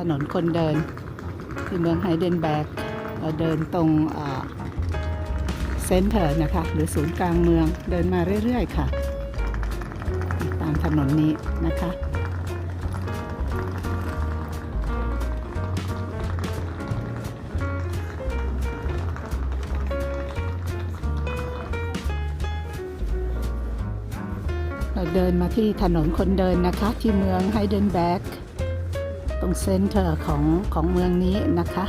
ถนนคนเดิน ที่เมืองไฮเดนแบกเราเดินตรงเซ็นเตอร์นะคะ หรือศูนย์กลางเมืองเดินมาเรื่อย ๆ ค่ะ ตามถนนนี้นะคะเราเดินมาที่ถนนคนเดินนะคะ ที่เมืองไฮเดนแบก ตรงเซ็นเตอร์ของของเมืองนี้นะคะ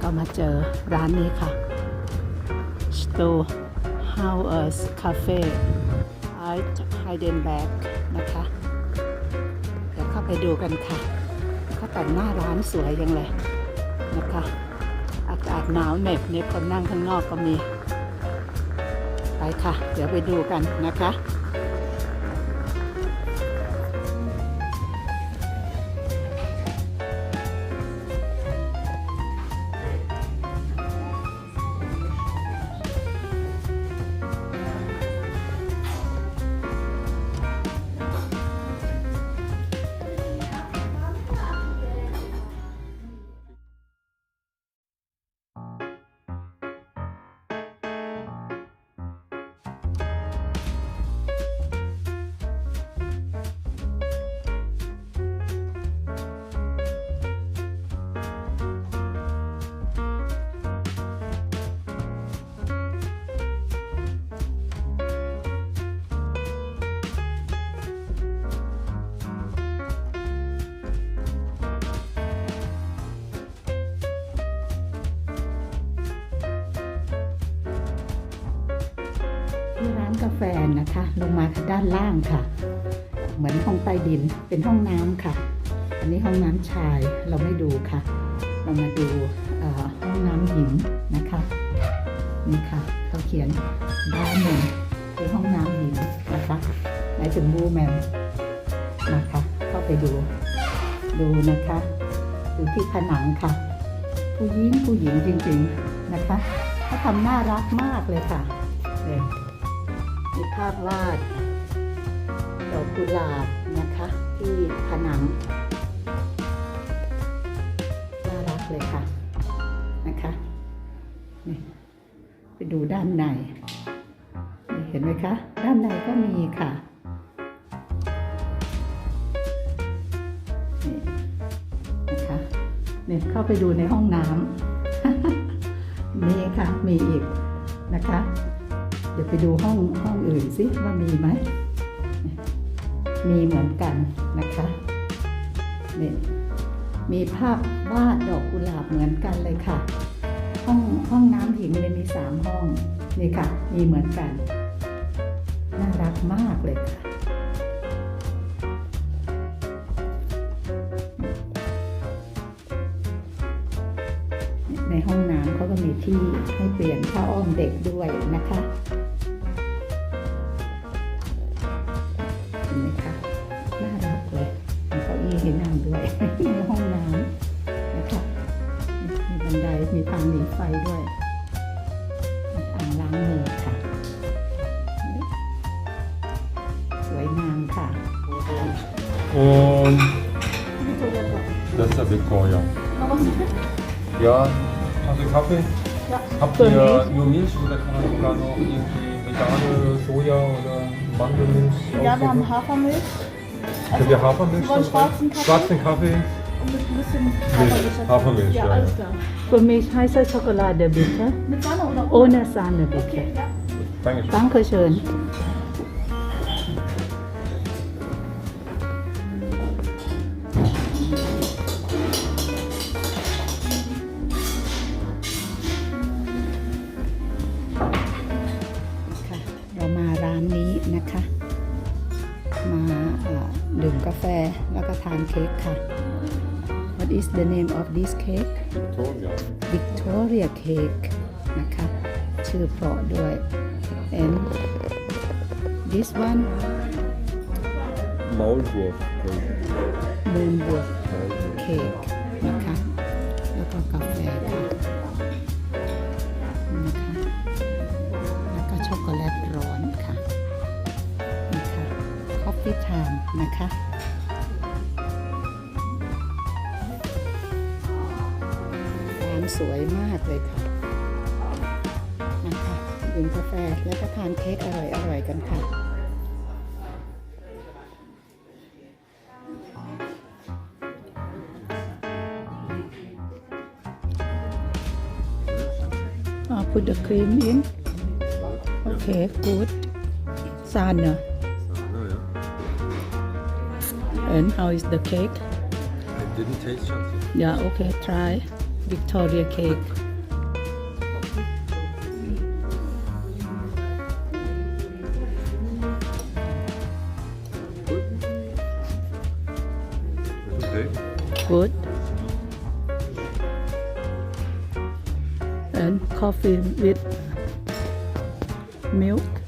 ก็มาเจอร้านนี้ค่ะ s t o House Cafe Art Heidenberg นะคะ เดี๋ยวเข้าไปดูกันค่ะเขาแต่งหน้าร้านสวยจังเลยนะคะ อากาศหนาวเหน็บเนี่ยคนนั่งข้างนอกก็มี ไปค่ะ เดี๋ยวไปดูกันนะคะ ที่ร้านกาแฟนะคะ ลงมาด้านล่างค่ะ เหมือนห้องใต้ดินเป็นห้องน้ำค่ะ อันนี้ห้องน้ำชายเราไม่ดูค่ะ เรามาดูห้องน้ำหญิงนะคะนี่ค่ะเขาเขียนด้านหนึ่งคือห้องน้ำหญิงนะคะหมายถึงบูแมนนะคะ เข้าไปดู ดูนะคะดูที่ผนังค่ะ ผู้หญิงผู้หญิงจริงๆนะคะเขาทำน่ารักมากเลยค่ะเนี่ย ภาพวาดดอกกุหลาบนะคะ ที่ผนังน่ารักเลยค่ะนะคะนี่ไปดูด้านในนี่เห็นไหมคะ ด้านในก็มีค่ะนี่นะคะเนี่เข้าไปดูในห้องน้ำมีค่ะมีอีกนะคะ เดี๋ยวไปดูห้องห้องอื่นสิว่ามีไหม มีเหมือนกันนะคะนี่มีภาพวาดดอกกุหลาบเหมือนกันเลยค่ะ ห้องห้องน้ำหญิงเลยมีสามห้องนี่ค่ะ มีเหมือนกัน น่ารักมากเลยค่ะในห้องน้ำเขาก็มีที่ให้เปลี่ยนผ้าอ้อมเด็กด้วยนะคะ ห็นไหมคะน่ารักเลยมีเก้าอี้ให้นั่งด้วยในห้องน้ำนะคะมีบันไดมีทางหนีไฟด้วยมีอ่างล้างมือค่ะ สวยงามค่ะ Und das ist der Korea. Ja, also Kaffee. Ja, Habt für ihr nur Milch oder kann man sogar noch irgendwie vegane Soja oder Mandelmilch? Ja, wir haben? Hafermilch Könnt ihr Hafermilch? Sie wollen schwarzen? Kaffee? Schwarzen Kaffee? und mit ein bisschen Milch. Hafermilch, Ja, ja. alles klar. Für mich heiße Schokolade bitte. Mit Sahne oder Ohne Sahne bitte. Okay, ja. Dankeschön. Dankeschön. าร้านนี้นะคะ มาเอ่อดื่มกาแฟแล้วก็ทานเค้กค่ะ What is the name of this cake Victoria. Victoria Cake นะคะ ชื่อเพราะด้วย and this one Maulwurf. Moonwood Cake นะ นะคะสวยมากเลยค่ะนะคะดื่มกาแฟและก็ทานเค้กอร่อยๆกันค่ะ I'll put the cream in. Okay, good. Sahne. And how is the cake? I didn't taste something. Yeah, okay, try Victoria cake. Okay. Good. And coffee with milk.